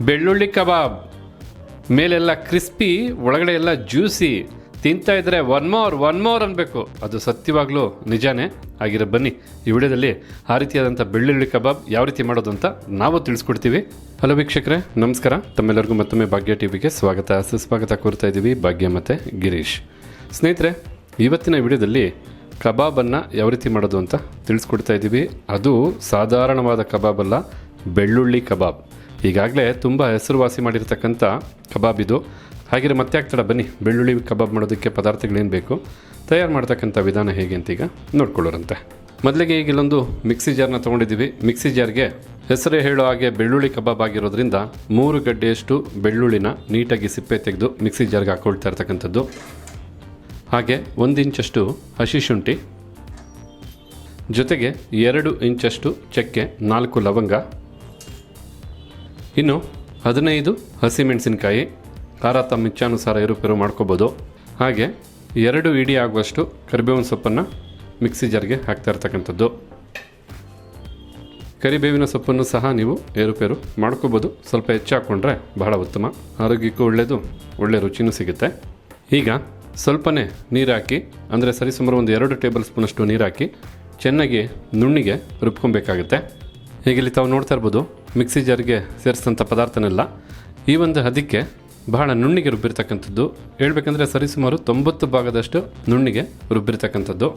ಬೆಳ್ಳುಳ್ಳಿ ಕಬಾಬ್. ಮೇಲೆಲ್ಲ ಕ್ರಿಸ್ಪಿ, ಒಳಗಡೆ ಎಲ್ಲ ಜ್ಯೂಸಿ. ತಿಂತಾ ಇದ್ರೆ ಒನ್ ಮೋರ್ ಒನ್ ಮೋರ್ ಅನ್ಬೇಕು. ಅದು ಸತ್ಯವಾಗ್ಲೂ ನಿಜಾನೇ ಆಗಿರೋ ಬನ್ನಿ. ಈ ವಿಡಿಯೋದಲ್ಲಿ ಆ ರೀತಿಯಾದಂಥ ಬೆಳ್ಳುಳ್ಳಿ ಕಬಾಬ್ ಯಾವ ರೀತಿ ಮಾಡೋದು ಅಂತ ನಾವು ತಿಳಿಸ್ಕೊಡ್ತೀವಿ. ಹಲೋ ವೀಕ್ಷಕರೇ, ನಮಸ್ಕಾರ. ತಮ್ಮೆಲ್ಲರಿಗೂ ಮತ್ತೊಮ್ಮೆ ಭಾಗ್ಯ ಟಿವಿಗೆ ಸ್ವಾಗತ. ಸುಸ್ವಾಗತ ಕೋರ್ತಾ ಇದ್ದೀವಿ ಭಾಗ್ಯ ಮತ್ತು ಗಿರೀಶ್. ಸ್ನೇಹಿತರೆ, ಇವತ್ತಿನ ವಿಡಿಯೋದಲ್ಲಿ ಕಬಾಬನ್ನು ಯಾವ ರೀತಿ ಮಾಡೋದು ಅಂತ ತಿಳಿಸ್ಕೊಡ್ತಾ ಇದ್ದೀವಿ. ಅದು ಸಾಧಾರಣವಾದ ಅಲ್ಲ ಬೆಳ್ಳುಳ್ಳಿ ಕಬಾಬ್. ಈಗಾಗಲೇ ತುಂಬ ಹೆಸರುವಾಸಿ ಮಾಡಿರ್ತಕ್ಕಂಥ ಕಬಾಬ್ ಇದು ಹಾಗೆ ಮತ್ತೆ ಆಗ್ತಾಡ ಬನ್ನಿ, ಬೆಳ್ಳುಳ್ಳಿ ಕಬಾಬ್ ಮಾಡೋದಕ್ಕೆ ಪದಾರ್ಥಗಳೇನು ಬೇಕು, ತಯಾರು ಮಾಡ್ತಕ್ಕಂಥ ವಿಧಾನ ಹೇಗೆ ಅಂತ ಈಗ ನೋಡ್ಕೊಳ್ಳೋರಂತೆ. ಮೊದಲಿಗೆ ಈಗ ಇಲ್ಲೊಂದು ಮಿಕ್ಸಿ ಜಾರ್ನ ತೊಗೊಂಡಿದ್ದೀವಿ. ಮಿಕ್ಸಿ ಜಾರ್ಗೆ ಹೆಸರೇ ಹೇಳೋ ಹಾಗೆ ಬೆಳ್ಳುಳ್ಳಿ ಕಬಾಬ್ ಆಗಿರೋದ್ರಿಂದ ಮೂರು ಗಡ್ಡೆಯಷ್ಟು ಬೆಳ್ಳುಳ್ಳಿನ ನೀಟಾಗಿ ಸಿಪ್ಪೆ ತೆಗೆದು ಮಿಕ್ಸಿ ಜಾರ್ಗೆ ಹಾಕ್ಕೊಳ್ತಾ ಇರ್ತಕ್ಕಂಥದ್ದು. ಹಾಗೆ ಒಂದು ಇಂಚಷ್ಟು ಹಸಿ ಶುಂಠಿ, ಜೊತೆಗೆ ಎರಡು ಇಂಚಷ್ಟು ಚಕ್ಕೆ, ನಾಲ್ಕು ಲವಂಗ ಇನ್ನು ಹದಿನೈದು ಹಸಿಮೆಣಸಿನಕಾಯಿ, ಖಾರ ತಮ್ಮ ಇಚ್ಛಾನುಸಾರ ಏರುಪೇರು ಮಾಡ್ಕೋಬೋದು. ಹಾಗೆ ಎರಡು ಇಡಿ ಆಗುವಷ್ಟು ಕರಿಬೇವಿನ ಸೊಪ್ಪನ್ನು ಮಿಕ್ಸಿ ಜಾರ್ಗೆ ಹಾಕ್ತಾ ಇರ್ತಕ್ಕಂಥದ್ದು. ಕರಿಬೇವಿನ ಸೊಪ್ಪನ್ನು ಸಹ ನೀವು ಏರುಪೇರು ಮಾಡ್ಕೋಬೋದು. ಸ್ವಲ್ಪ ಹೆಚ್ಚು ಬಹಳ ಉತ್ತಮ, ಆರೋಗ್ಯಕ್ಕೂ ಒಳ್ಳೆಯದು ಒಳ್ಳೆಯ ರುಚಿನೂ ಸಿಗುತ್ತೆ. ಈಗ ಸ್ವಲ್ಪನೇ ನೀರು ಹಾಕಿ, ಅಂದರೆ ಸರಿಸುಮಾರು ಒಂದು ಎರಡು ಟೇಬಲ್ ಸ್ಪೂನಷ್ಟು ನೀರು ಹಾಕಿ, ಚೆನ್ನಾಗಿ ನುಣ್ಣಿಗೆ ರುಬ್ಕೊಬೇಕಾಗುತ್ತೆ. ಈಗ ಇಲ್ಲಿ ತಾವು ನೋಡ್ತಾ ಇರ್ಬೋದು ಮಿಕ್ಸಿ ಜಾರ್ಗೆ ಸೇರಿಸಿದಂಥ ಪದಾರ್ಥನೆಲ್ಲ ಈ ಒಂದು ಹದಕ್ಕೆ ಬಹಳ ನುಣ್ಣಿಗೆ ರುಬ್ಬಿರ್ತಕ್ಕಂಥದ್ದು. ಹೇಳ್ಬೇಕಂದ್ರೆ ಸರಿಸುಮಾರು ತೊಂಬತ್ತು ಭಾಗದಷ್ಟು ನುಣ್ಣಿಗೆ ರುಬ್ಬಿರ್ತಕ್ಕಂಥದ್ದು.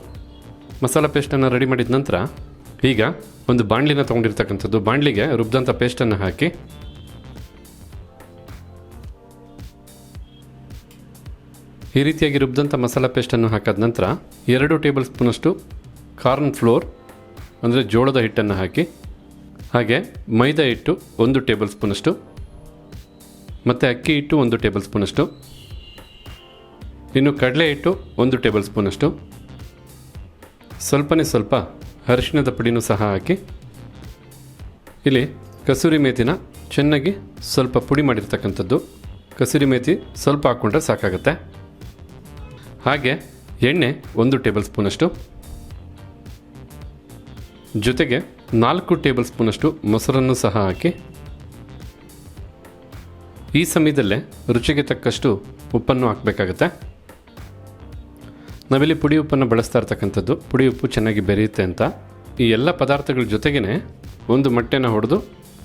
ಮಸಾಲ ಪೇಸ್ಟನ್ನು ರೆಡಿ ಮಾಡಿದ ನಂತರ ಈಗ ಒಂದು ಬಾಣಲಿನ ತೊಗೊಂಡಿರ್ತಕ್ಕಂಥದ್ದು. ಬಾಣಲಿಗೆ ರುಬ್ಬಿದಂಥ ಪೇಸ್ಟನ್ನು ಹಾಕಿ ಈ ರೀತಿಯಾಗಿ ರುಬ್ಬಿದಂಥ ಮಸಾಲ ಪೇಸ್ಟನ್ನು ಹಾಕಿದ ನಂತರ ಎರಡು ಟೇಬಲ್ ಸ್ಪೂನಷ್ಟು ಕಾರ್ನ್ ಫ್ಲೋರ್, ಅಂದರೆ ಜೋಳದ ಹಿಟ್ಟನ್ನು ಹಾಕಿ ಹಾಗೆ ಮೈದಾ ಹಿಟ್ಟು ಒಂದು ಟೇಬಲ್ ಸ್ಪೂನಷ್ಟು, ಮತ್ತು ಅಕ್ಕಿ ಹಿಟ್ಟು ಒಂದು ಟೇಬಲ್ ಸ್ಪೂನಷ್ಟು, ಇನ್ನು ಕಡಲೆ ಹಿಟ್ಟು ಒಂದು ಟೇಬಲ್ ಸ್ಪೂನಷ್ಟು. ಸ್ವಲ್ಪನೇ ಸ್ವಲ್ಪ ಅರಿಶಿಣದ ಪುಡಿನೂ ಸಹ ಹಾಕಿ, ಇಲ್ಲಿ ಕಸೂರಿ ಮೇತಿನ ಚೆನ್ನಾಗಿ ಸ್ವಲ್ಪ ಪುಡಿ ಮಾಡಿರ್ತಕ್ಕಂಥದ್ದು. ಕಸೂರಿ ಮೇತಿ ಸ್ವಲ್ಪ ಹಾಕ್ಕೊಂಡ್ರೆ ಸಾಕಾಗುತ್ತೆ. ಹಾಗೆ ಎಣ್ಣೆ ಒಂದು ಟೇಬಲ್ ಸ್ಪೂನಷ್ಟು. ಜೊತೆಗೆ ನಾಲ್ಕು ಟೇಬಲ್ ಸ್ಪೂನಷ್ಟು ಮೊಸರನ್ನು ಸಹ ಹಾಕಿ. ಈ ಸಮಯದಲ್ಲೇ ರುಚಿಗೆ ತಕ್ಕಷ್ಟು ಉಪ್ಪನ್ನು ಹಾಕಬೇಕಾಗತ್ತೆ. ನಾವಿಲ್ಲಿ ಪುಡಿ ಉಪ್ಪನ್ನು ಬಳಸ್ತಾ ಇರ್ತಕ್ಕಂಥದ್ದು. ಪುಡಿ ಉಪ್ಪು ಚೆನ್ನಾಗಿ ಬೆರೆಯುತ್ತೆ ಅಂತ. ಈ ಎಲ್ಲ ಪದಾರ್ಥಗಳ ಜೊತೆಗೇ ಒಂದು ಮೊಟ್ಟೆನ ಹೊಡೆದು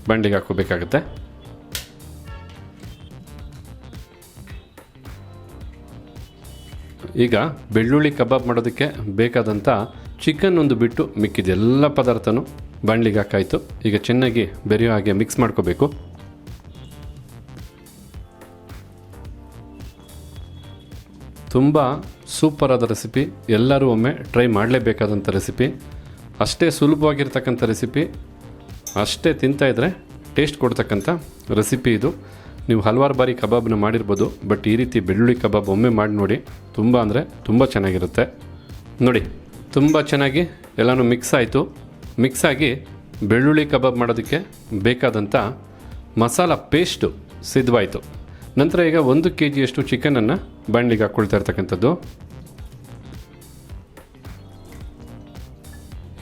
ಬಂಡಿಗೆ ಹಾಕೋಬೇಕಾಗತ್ತೆ ಈಗ ಬೆಳ್ಳುಳ್ಳಿ ಕಬಾಬ್ ಮಾಡೋದಕ್ಕೆ ಬೇಕಾದಂಥ ಚಿಕನ್ ಒಂದು ಬಿಟ್ಟು ಮಿಕ್ಕಿದೆಲ್ಲ ಪದಾರ್ಥನೂ ಬಾಣಲಿಗೆ ಹಾಕಾಯಿತು ಈಗ ಚೆನ್ನಾಗಿ ಬೆರೆಯೋ ಹಾಗೆ ಮಿಕ್ಸ್ ಮಾಡ್ಕೋಬೇಕು. ತುಂಬ ಸೂಪರ್ ಆದ ರೆಸಿಪಿ ಎಲ್ಲರೂ ಒಮ್ಮೆ ಟ್ರೈ ಮಾಡಲೇಬೇಕಾದಂಥ ರೆಸಿಪಿ ಅಷ್ಟೇ ಸುಲಭವಾಗಿರ್ತಕ್ಕಂಥ ರೆಸಿಪಿ ಅಷ್ಟೇ ತಿಂತಾಯಿದ್ರೆ ಟೇಸ್ಟ್ ಕೊಡ್ತಕ್ಕಂಥ ರೆಸಿಪಿ ಇದು. ನೀವು ಹಲವಾರು ಬಾರಿ ಕಬಾಬ್ನ ಮಾಡಿರ್ಬೋದು ಬಟ್ ಈ ರೀತಿ ಬೆಳ್ಳುಳ್ಳಿ ಕಬಾಬ್ ಒಮ್ಮೆ ಮಾಡಿ ನೋಡಿ, ತುಂಬ ಅಂದರೆ ತುಂಬ ಚೆನ್ನಾಗಿರುತ್ತೆ. ನೋಡಿ. ತುಂಬ ಚೆನ್ನಾಗಿ ಎಲ್ಲನೂ ಮಿಕ್ಸ್ ಆಯಿತು. ಮಿಕ್ಸ್ ಆಗಿ ಬೆಳ್ಳುಳ್ಳಿ ಕಬಾಬ್ ಮಾಡೋದಕ್ಕೆ ಬೇಕಾದಂಥ ಮಸಾಲ ಪೇಸ್ಟು ಸಿದ್ಧವಾಯಿತು ನಂತರ ಈಗ ಒಂದು ಕೆ ಜಿಯಷ್ಟು ಚಿಕನನ್ನು ಬಾಣಲಿಗೆ ಹಾಕ್ಕೊಳ್ತಾ ಇರ್ತಕ್ಕಂಥದ್ದು.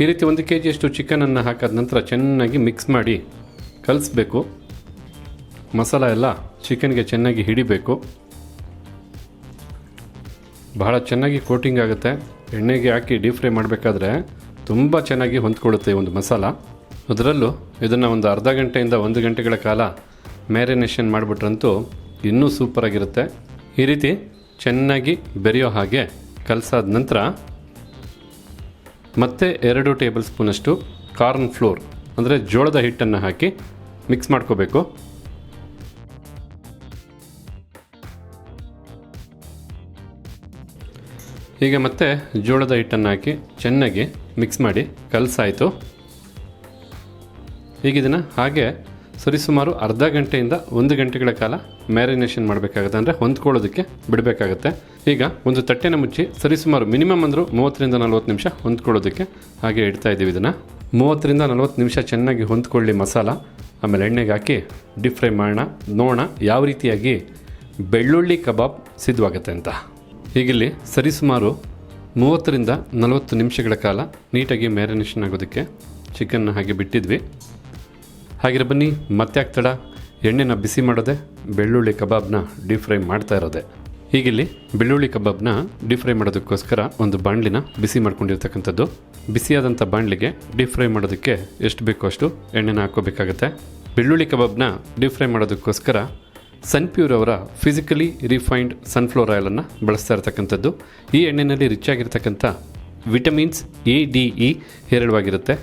ಈ ರೀತಿ ಒಂದು ಕೆ ಜಿಯಷ್ಟು ಚಿಕನನ್ನು ಹಾಕಾದ ನಂತರ ಚೆನ್ನಾಗಿ ಮಿಕ್ಸ್ ಮಾಡಿ ಕಲಿಸ್ಬೇಕು. ಮಸಾಲ ಎಲ್ಲ ಚಿಕನ್ಗೆ ಚೆನ್ನಾಗಿ ಹಿಡಿಬೇಕು. ಬಹಳ ಚೆನ್ನಾಗಿ ಕೋಟಿಂಗ್ ಆಗುತ್ತೆ. ಎಣ್ಣೆಗೆ ಹಾಕಿ ಡೀಪ್ ಫ್ರೈ ಮಾಡಬೇಕಾದ್ರೆ ತುಂಬ ಚೆನ್ನಾಗಿ ಹೊಂದ್ಕೊಳ್ಳುತ್ತೆ ಈ ಒಂದು ಮಸಾಲ. ಅದರಲ್ಲೂ ಇದನ್ನು ಒಂದು ಅರ್ಧ ಗಂಟೆಯಿಂದ ಒಂದು ಗಂಟೆಗಳ ಕಾಲ ಮ್ಯಾರಿನೇಷನ್ ಮಾಡಿಬಿಟ್ರಂತೂ ಇನ್ನೂ ಸೂಪರಾಗಿರುತ್ತೆ ಈ ರೀತಿ ಚೆನ್ನಾಗಿ ಬೆರೆಯೋ ಹಾಗೆ ಕಲಸಾದ ನಂತರ ಮತ್ತೆ ಎರಡು ಟೇಬಲ್ ಸ್ಪೂನಷ್ಟು ಕಾರ್ನ್ ಫ್ಲೋರ್, ಅಂದರೆ ಜೋಳದ ಹಿಟ್ಟನ್ನು ಹಾಕಿ ಮಿಕ್ಸ್ ಮಾಡ್ಕೋಬೇಕು. ಈಗ ಮತ್ತೆ ಜೋಳದ ಹಿಟ್ಟನ್ನು ಹಾಕಿ ಚೆನ್ನಾಗಿ ಮಿಕ್ಸ್ ಮಾಡಿ ಕಲಸಾಯಿತು. ಈಗ ಇದನ್ನು ಹಾಗೆ ಸರಿಸುಮಾರು ಅರ್ಧ ಗಂಟೆಯಿಂದ ಒಂದು ಗಂಟೆಗಳ ಕಾಲ ಮ್ಯಾರಿನೇಷನ್ ಮಾಡಬೇಕಾಗುತ್ತೆ. ಅಂದರೆ ಹೊಂದ್ಕೊಳ್ಳೋದಕ್ಕೆ ಬಿಡಬೇಕಾಗುತ್ತೆ. ಈಗ ಒಂದು ತಟ್ಟೆನ ಮುಚ್ಚಿ ಸರಿಸುಮಾರು ಮಿನಿಮಮ್ ಅಂದರೂ ಮೂವತ್ತರಿಂದ ನಲ್ವತ್ತು ನಿಮಿಷ ಹೊಂದ್ಕೊಳ್ಳೋದಕ್ಕೆ ಹಾಗೆ ಇಡ್ತಾ ಇದ್ದೀವಿ ಇದನ್ನು. ಮೂವತ್ತರಿಂದ ನಲ್ವತ್ತು ನಿಮಿಷ ಚೆನ್ನಾಗಿ ಹೊಂದ್ಕೊಳ್ಳಿ ಮಸಾಲ. ಆಮೇಲೆ ಎಣ್ಣೆಗೆ ಹಾಕಿ ಡೀಪ್ ಫ್ರೈ ಮಾಡೋಣ. ನೋಡೋಣ ಯಾವ ರೀತಿಯಾಗಿ ಬೆಳ್ಳುಳ್ಳಿ ಕಬಾಬ್ ಸಿದ್ಧವಾಗುತ್ತೆ ಅಂತ. ಹೀಗಿಲ್ಲಿ ಸರಿಸುಮಾರು ಮೂವತ್ತರಿಂದ ನಲವತ್ತು ನಿಮಿಷಗಳ ಕಾಲ ನೀಟಾಗಿ ಮ್ಯಾರಿನೇಷನ್ ಆಗೋದಕ್ಕೆ ಚಿಕನ್ನ ಹಾಗೆ ಬಿಟ್ಟಿದ್ವಿ. ಹಾಗೆ ಬನ್ನಿ ಮತ್ತೆ ಆಗ್ತಡ ಎಣ್ಣೆನ ಬಿಸಿ ಮಾಡೋದೆ, ಬೆಳ್ಳುಳ್ಳಿ ಕಬಾಬ್ನ ಡೀಪ್ ಫ್ರೈ ಮಾಡ್ತಾ ಇರೋದೆ. ಹೀಗಿಲ್ಲಿ ಬೆಳ್ಳುಳ್ಳಿ ಕಬಾಬ್ನ ಡೀಪ್ ಫ್ರೈ ಮಾಡೋದಕ್ಕೋಸ್ಕರ ಒಂದು ಬಾಣಲಿನ ಬಿಸಿ ಮಾಡ್ಕೊಂಡಿರ್ತಕ್ಕಂಥದ್ದು. ಬಿಸಿಯಾದಂಥ ಬಾಣಲಿಗೆ ಡೀಪ್ ಫ್ರೈ ಮಾಡೋದಕ್ಕೆ ಎಷ್ಟು ಬೇಕೋ ಅಷ್ಟು ಎಣ್ಣೆನ ಹಾಕೋಬೇಕಾಗತ್ತೆ ಬೆಳ್ಳುಳ್ಳಿ ಕಬಾಬ್ನ ಡೀಪ್ ಫ್ರೈ ಮಾಡೋದಕ್ಕೋಸ್ಕರ ಸನ್ಪ್ಯೂರ್ ಅವರ ಫಿಸಿಕಲಿ ರಿಫೈನ್ಡ್ ಸನ್ಫ್ಲವರ್ ಆಯಿಲನ್ನು ಬಳಸ್ತಾ ಇರತಕ್ಕಂಥದ್ದು. ಈ ಎಣ್ಣೆಯಲ್ಲಿ ರಿಚ್ ಆಗಿರ್ತಕ್ಕಂಥ ವಿಟಮಿನ್ಸ್ ಎ, ಡಿ, ಇ ಹೇರಳವಾಗಿರುತ್ತೆ.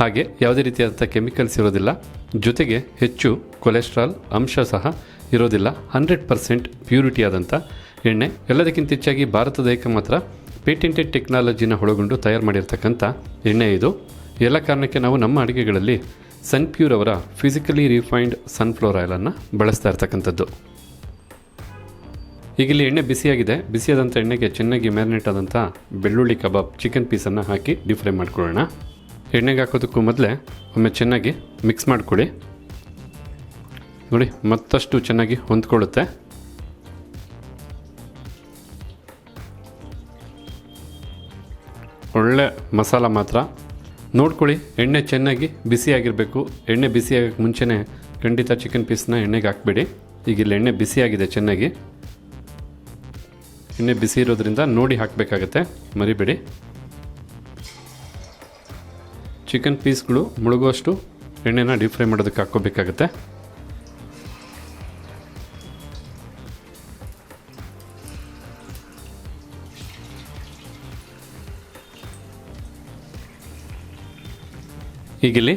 ಹಾಗೆ ಯಾವುದೇ ರೀತಿಯಾದಂಥ ಕೆಮಿಕಲ್ಸ್ ಇರೋದಿಲ್ಲ. ಜೊತೆಗೆ ಹೆಚ್ಚು ಕೊಲೆಸ್ಟ್ರಾಲ್ ಅಂಶ ಸಹ ಇರೋದಿಲ್ಲ. ಹಂಡ್ರೆಡ್ ಪರ್ಸೆಂಟ್ ಪ್ಯೂರಿಟಿ ಆದಂಥ ಎಣ್ಣೆ. ಎಲ್ಲದಕ್ಕಿಂತ ಹೆಚ್ಚಾಗಿ ಭಾರತ ದೇಶಕ್ಕೆ ಮಾತ್ರ ಪೇಟೆಂಟೆಡ್ ಟೆಕ್ನಾಲಜಿನ ಒಳಗೊಂಡು ತಯಾರು ಮಾಡಿರ್ತಕ್ಕಂಥ ಎಣ್ಣೆ ಇದು. ಎಲ್ಲ ಕಾರಣಕ್ಕೆ ನಾವು ನಮ್ಮ ಅಡುಗೆಗಳಲ್ಲಿ ಸನ್ಪ್ಯೂರ್ ಅವರ ಫಿಸಿಕಲಿ ರಿಫೈನ್ಡ್ ಸನ್ಫ್ಲವರ್ ಆಯಿಲನ್ನು ಬಳಸ್ತಾ ಇರ್ತಕ್ಕಂಥದ್ದು. ಈಗ ಇಲ್ಲಿ ಎಣ್ಣೆ ಬಿಸಿಯಾಗಿದೆ ಬಿಸಿಯಾದಂಥ ಎಣ್ಣೆಗೆ ಚೆನ್ನಾಗಿ ಮ್ಯಾರಿನೇಟ್ ಆದಂಥ ಬೆಳ್ಳುಳ್ಳಿ ಕಬಾಬ್, ಚಿಕನ್ ಪೀಸನ್ನು ಹಾಕಿ ಡೀಪ್ ಫ್ರೈ ಮಾಡ್ಕೊಳ್ಳೋಣ. ಎಣ್ಣೆಗೆ ಹಾಕೋದಕ್ಕೂ ಮೊದಲೇ ಒಮ್ಮೆ ಚೆನ್ನಾಗಿ ಮಿಕ್ಸ್ ಮಾಡಿಕೊಳ್ಳಿ. ನೋಡಿ, ಮತ್ತಷ್ಟು ಚೆನ್ನಾಗಿ ಹೊಂದ್ಕೊಳ್ಳುತ್ತೆ. ಒಳ್ಳೆ ಮಸಾಲ ಮಾತ್ರ ನೋಡ್ಕೊಳ್ಳಿ, ಎಣ್ಣೆ ಚೆನ್ನಾಗಿ ಬಿಸಿಯಾಗಿರಬೇಕು. ಎಣ್ಣೆ ಬಿಸಿಯಾಗಕ್ಕೆ ಮುಂಚೆನೇ ಖಂಡಿತ ಚಿಕನ್ ಪೀಸ್ನ ಎಣ್ಣೆಗೆ ಹಾಕ್ಬೇಡಿ. ಈಗ ಇಲ್ಲಿ ಎಣ್ಣೆ ಬಿಸಿಯಾಗಿದೆ ಚೆನ್ನಾಗಿ. ಎಣ್ಣೆ ಬಿಸಿ ಇರೋದ್ರಿಂದ ನೋಡಿ ಹಾಕಬೇಕಾಗತ್ತೆ. ಮರಿಬೇಡಿ. ಚಿಕನ್ ಪೀಸ್ಗಳು ಮುಳುಗುವಷ್ಟು ಎಣ್ಣೆನ ಡೀಪ್ ಫ್ರೈ ಮಾಡೋದಕ್ಕೆ ಹಾಕ್ಕೋಬೇಕಾಗತ್ತೆ. ಈಗಿಲ್ಲಿ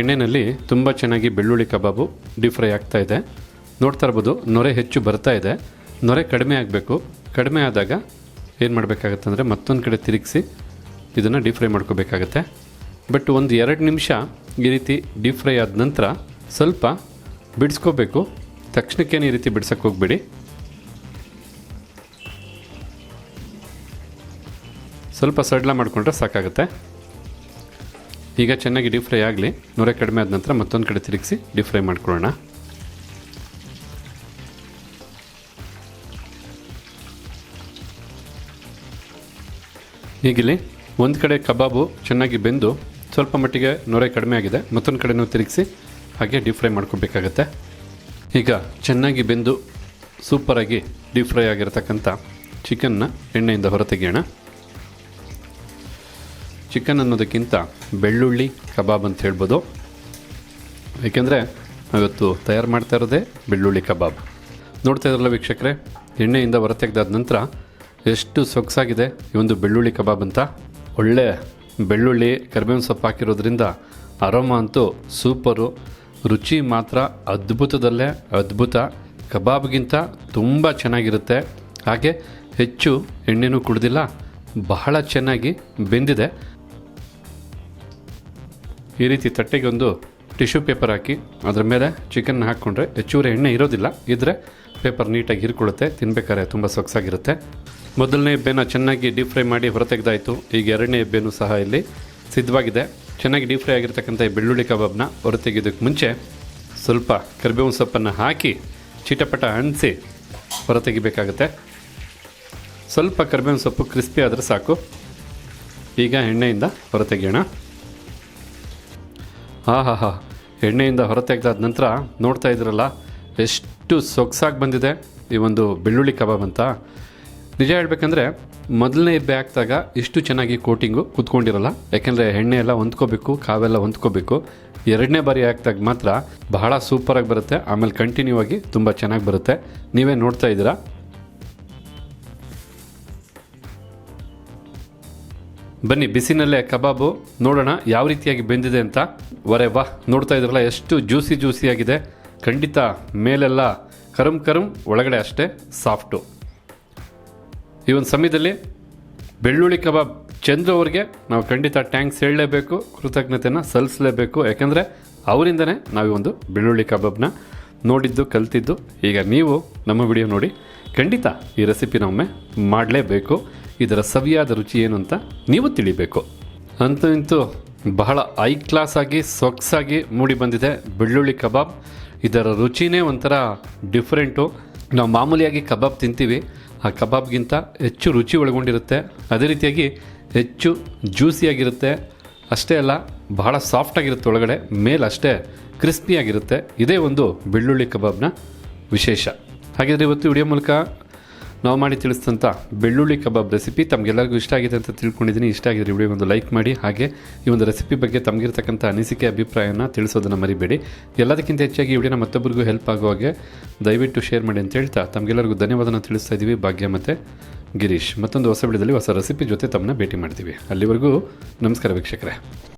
ಎಣ್ಣೆಯಲ್ಲಿ ತುಂಬ ಚೆನ್ನಾಗಿ ಬೆಳ್ಳುಳ್ಳಿ ಕಬಾಬು ಡೀಪ್ ಫ್ರೈ ಆಗ್ತಾ ಇದೆ. ನೋಡ್ತಾ ಇರ್ಬೋದು, ನೊರೆ ಹೆಚ್ಚು ಬರ್ತಾ ಇದೆ. ನೊರೆ ಕಡಿಮೆ ಆಗಬೇಕು. ಕಡಿಮೆ ಆದಾಗ ಏನು ಮಾಡಬೇಕಾಗತ್ತೆ ಅಂದರೆ ಮತ್ತೊಂದು ಕಡೆ ತಿರುಗಿಸಿ ಇದನ್ನು ಡೀಪ್ ಫ್ರೈ ಮಾಡ್ಕೋಬೇಕಾಗತ್ತೆ. ಬಟ್ ಒಂದು ಎರಡು ನಿಮಿಷ ಈ ರೀತಿ ಡೀಪ್ ಫ್ರೈ ಆದ ನಂತರ ಸ್ವಲ್ಪ ಬಿಡಿಸ್ಕೋಬೇಕು. ತಕ್ಷಣಕ್ಕೇನು ಈ ರೀತಿ ಬಿಡ್ಸಕ್ಕೆ ಹೋಗ್ಬೇಡಿ. ಸ್ವಲ್ಪ ಸಡ್ಲ ಮಾಡಿಕೊಂಡ್ರೆ ಸಾಕಾಗುತ್ತೆ. ಈಗ ಚೆನ್ನಾಗಿ ಡೀಪ್ ಫ್ರೈ ಆಗಲಿ, ನೂರೆ ಕಡಿಮೆ ಆದ ನಂತರ ಮತ್ತೊಂದು ಕಡೆ ತಿರುಗಿಸಿ ಡೀಪ್ ಫ್ರೈ ಮಾಡ್ಕೊಳ್ಳೋಣ. ಈಗಿಲ್ಲಿ ಒಂದು ಕಡೆ ಕಬಾಬು ಚೆನ್ನಾಗಿ ಬೆಂದು ಸ್ವಲ್ಪ ಮಟ್ಟಿಗೆ ನೊರೆ ಕಡಿಮೆ ಆಗಿದೆ. ಮತ್ತೊಂದು ಕಡೆನೂ ತಿರುಗಿಸಿ ಹಾಗೆ ಡೀಪ್ ಫ್ರೈ ಮಾಡ್ಕೋಬೇಕಾಗತ್ತೆ. ಈಗ ಚೆನ್ನಾಗಿ ಬೆಂದು ಸೂಪರಾಗಿ ಡೀಪ್ ಫ್ರೈ ಆಗಿರತಕ್ಕಂಥ ಚಿಕನ್ನ ಎಣ್ಣೆಯಿಂದ ಹೊರತೆಗೆಯೋಣ. ಚಿಕನ್ ಅನ್ನೋದಕ್ಕಿಂತ ಬೆಳ್ಳುಳ್ಳಿ, ಕಬಾಬ್ ಅಂತ ಹೇಳ್ಬೋದು. ಏಕೆಂದರೆ ಇವತ್ತು ತಯಾರು ಮಾಡ್ತಾ ಇರೋದೇ ಬೆಳ್ಳುಳ್ಳಿ, ಕಬಾಬ್. ನೋಡ್ತಾ ಇದ್ರಲ್ಲ ವೀಕ್ಷಕರೇ, ಎಣ್ಣೆಯಿಂದ ಹೊರತೆಗೆದಾದ ನಂತರ ಎಷ್ಟು ಸೊಗಸಾಗಿದೆ ಈ ಒಂದು ಬೆಳ್ಳುಳ್ಳಿ, ಕಬಾಬ್ ಅಂತ. ಒಳ್ಳೆ ಬೆಳ್ಳುಳ್ಳಿ, ಕರಿಬೇವಿನ ಸೊಪ್ಪು ಹಾಕಿರೋದ್ರಿಂದ ಅರೋಮ ಅಂತೂ ಸೂಪರು. ರುಚಿ ಮಾತ್ರ ಅದ್ಭುತದಲ್ಲೇ ಅದ್ಭುತ. ಕಬಾಬ್ಗಿಂತ ತುಂಬ ಚೆನ್ನಾಗಿರುತ್ತೆ. ಹಾಗೆ ಹೆಚ್ಚು ಎಣ್ಣೆನೂ ಕುಡ್ದಿಲ್ಲ, ಬಹಳ ಚೆನ್ನಾಗಿ ಬೆಂದಿದೆ. ಈ ರೀತಿ ತಟ್ಟೆಗೆ ಒಂದು ಟಿಶ್ಯೂ ಪೇಪರ್ ಹಾಕಿ ಅದರ ಮೇಲೆ ಚಿಕನ್ ಹಾಕ್ಕೊಂಡ್ರೆ ಹೆಚ್ಚುವರಿ ಎಣ್ಣೆ ಇರೋದಿಲ್ಲ ಇದ್ದರೆ ಪೇಪರ್ ನೀಟಾಗಿ ಹೀರ್ಕೊಳ್ಳುತ್ತೆ, ತಿನ್ಬೇಕಾದ್ರೆ ತುಂಬ ಸೊಗಸಾಗಿರುತ್ತೆ. ಮೊದಲನೇ ಎಬ್ಬೆನ ಚೆನ್ನಾಗಿ ಡೀಪ್ ಫ್ರೈ ಮಾಡಿ ಹೊರತೆಗ್ದಾಯಿತು. ಈಗ ಎರಡನೇ ಹೆಬ್ಬೆನೂ ಸಹ ಇಲ್ಲಿ ಸಿದ್ಧವಾಗಿದೆ. ಚೆನ್ನಾಗಿ ಡೀಪ್ ಫ್ರೈ ಆಗಿರ್ತಕ್ಕಂಥ ಈ ಬೆಳ್ಳುಳ್ಳಿ ಕಬಾಬ್ನ ಹೊರತೆಗೆಯೋದಕ್ಕೆ ಮುಂಚೆ ಸ್ವಲ್ಪ ಕರಿಬೇವಿನ ಸೊಪ್ಪನ್ನು ಹಾಕಿ ಚಿಟಪಟ ಅಣಿಸಿ ಹೊರತೆಗಿಬೇಕಾಗುತ್ತೆ. ಸ್ವಲ್ಪ ಕರಿಬೇವಿನ ಸೊಪ್ಪು ಕ್ರಿಸ್ಪಿ ಆದರೆ ಸಾಕು. ಈಗ ಎಣ್ಣೆಯಿಂದ ಹೊರತೆಗೆಯೋಣ. ಹಾ, ಹಾಂ ಹಾಂ. ಎಣ್ಣೆಯಿಂದ ಹೊರತೆಗ್ದಾದ ನಂತರ ನೋಡ್ತಾ ಇದ್ರಲ್ಲ, ಎಷ್ಟು ಸೊಗ್ಸಾಗಿ ಬಂದಿದೆ ಈ ಒಂದು ಬೆಳ್ಳುಳ್ಳಿ ಕಬಾಬ್ ಅಂತ. ನಿಜ ಹೇಳಬೇಕಂದ್ರೆ ಮೊದಲನೇ ಇಬ್ಬೆ ಹಾಕಿದಾಗ ಇಷ್ಟು ಚೆನ್ನಾಗಿ ಕೋಟಿಂಗು ಕುತ್ಕೊಂಡಿರಲ್ಲ. ಯಾಕೆಂದರೆ ಎಣ್ಣೆ ಎಲ್ಲ ಹೊಂದ್ಕೋಬೇಕು, ಕಾವೆಲ್ಲ ಹೊಂದ್ಕೋಬೇಕು. ಎರಡನೇ ಬಾರಿ ಹಾಕಿದಾಗ ಮಾತ್ರ ಬಹಳ ಸೂಪರಾಗಿ ಬರುತ್ತೆ, ಆಮೇಲೆ ಕಂಟಿನ್ಯೂ ಆಗಿ ತುಂಬ ಚೆನ್ನಾಗಿ ಬರುತ್ತೆ. ನೀವೇ ನೋಡ್ತಾ ಇದ್ದೀರಾ? ಬನ್ನಿ, ಬಿಸಿನಲ್ಲೇ ಕಬಾಬು ನೋಡೋಣ ಯಾವ ರೀತಿಯಾಗಿ ಬೆಂದಿದೆ ಅಂತ. ವರೆ ವಾ ನೋಡ್ತಾ ಇದ್ರಲ್ಲ, ಎಷ್ಟು ಜ್ಯೂಸಿ ಜ್ಯೂಸಿಯಾಗಿದೆ ಖಂಡಿತ ಮೇಲೆಲ್ಲ ಕರಮ್ ಕರಮ್ ಒಳಗಡೆ ಅಷ್ಟೇ ಸಾಫ್ಟು. ಈ ಒಂದು ಸಮಯದಲ್ಲಿ ಬೆಳ್ಳುಳ್ಳಿ ಕಬಾಬ್ ಚಂದ್ರ ಅವ್ರಿಗೆ ನಾವು ಖಂಡಿತ ಟ್ಯಾಂಕ್ಸ್ ಹೇಳಲೇಬೇಕು ಕೃತಜ್ಞತೆಯನ್ನು ಸಲ್ಲಿಸಲೇಬೇಕು. ಯಾಕೆಂದರೆ ಅವರಿಂದನೇ ನಾವು ಒಂದು ಬೆಳ್ಳುಳ್ಳಿ ಕಬಾಬ್ನ ನೋಡಿದ್ದು, ಕಲ್ತಿದ್ದು. ಈಗ ನೀವು ನಮ್ಮ ವಿಡಿಯೋ ನೋಡಿ ಖಂಡಿತ ಈ ರೆಸಿಪಿನ ಒಮ್ಮೆ ಮಾಡಲೇಬೇಕು. ಇದರ ಸವಿಯಾದ ರುಚಿ ಏನು ಅಂತ ನೀವು ತಿಳಿಬೇಕು. ಅಂತೂ ಇಂತೂ ಬಹಳ ಐ ಕ್ಲಾಸ್ ಆಗಿ ಸೊಕ್ಸಾಗಿ ಮೂಡಿ ಬಂದಿದೆ ಬೆಳ್ಳುಳ್ಳಿ ಕಬಾಬ್. ಇದರ ರುಚಿನೇ ಒಂಥರ ಡಿಫ್ರೆಂಟು. ನಾವು ಮಾಮೂಲಿಯಾಗಿ ಕಬಾಬ್ ತಿಂತೀವಿ. ಆ ಕಬಾಬ್ಗಿಂತ ಹೆಚ್ಚು ರುಚಿ ಒಳಗೊಂಡಿರುತ್ತೆ. ಅದೇ ರೀತಿಯಾಗಿ ಹೆಚ್ಚು ಜ್ಯೂಸಿಯಾಗಿರುತ್ತೆ. ಅಷ್ಟೇ ಅಲ್ಲ, ಬಹಳ ಸಾಫ್ಟಾಗಿರುತ್ತೆ ಒಳಗಡೆ. ಮೇಲೆ ಅಷ್ಟೇ ಕ್ರಿಸ್ಪಿಯಾಗಿರುತ್ತೆ. ಇದೇ ಒಂದು ಬೆಳ್ಳುಳ್ಳಿ ಕಬಾಬ್ನ ವಿಶೇಷ. ಹಾಗಿದ್ರೆ ಇವತ್ತು ವಿಡಿಯೋ ಮೂಲಕ ನಾವು ಮಾಡಿ ತಿಳಿಸಿದಂಥ ಬೆಳ್ಳುಳ್ಳಿ ಕಬಾಬ್ ರೆಸಿಪಿ ತಮಗೆಲ್ಲರಿಗೂ ಇಷ್ಟ ಆಗಿದೆ ಅಂತ ತಿಳ್ಕೊಂಡಿದ್ದೀನಿ. ಇಷ್ಟ ಆಗಿದ್ರೆ ವಿಡಿಯೋ ಒಂದು ಲೈಕ್ ಮಾಡಿ. ಹಾಗೆ ಈ ಒಂದು ರೆಸಿಪಿ ಬಗ್ಗೆ ತಮಗಿರ್ತಕ್ಕಂಥ ಅನಿಸಿಕೆ, ಅಭಿಪ್ರಾಯನ ತಿಳಿಸೋದನ್ನು ಮರಿಬೇಡಿ. ಎಲ್ಲದಕ್ಕಿಂತ ಹೆಚ್ಚಾಗಿ ಈ ಮತ್ತೊಬ್ಬರಿಗೂ ಹೆಲ್ಪ್ ಆಗೋ ಹಾಗೆ ದಯವಿಟ್ಟು ಶೇರ್ ಮಾಡಿ ಅಂತ ಹೇಳ್ತಾ ತಮಗೆಲ್ಲರಿಗೂ ಧನ್ಯವಾದನ ತಿಳಿಸ್ತಾ ಇದ್ದೀವಿ ಭಾಗ್ಯ ಮತ್ತು ಗಿರೀಶ್. ಮತ್ತೊಂದು ಹೊಸ ವಿಡಿಯೋದಲ್ಲಿ ಹೊಸ ರೆಸಿಪಿ ಜೊತೆ ತಮ್ಮನ್ನ ಭೇಟಿ ಮಾಡ್ತೀವಿ. ಅಲ್ಲಿವರೆಗೂ ನಮಸ್ಕಾರ ವೀಕ್ಷಕರೇ.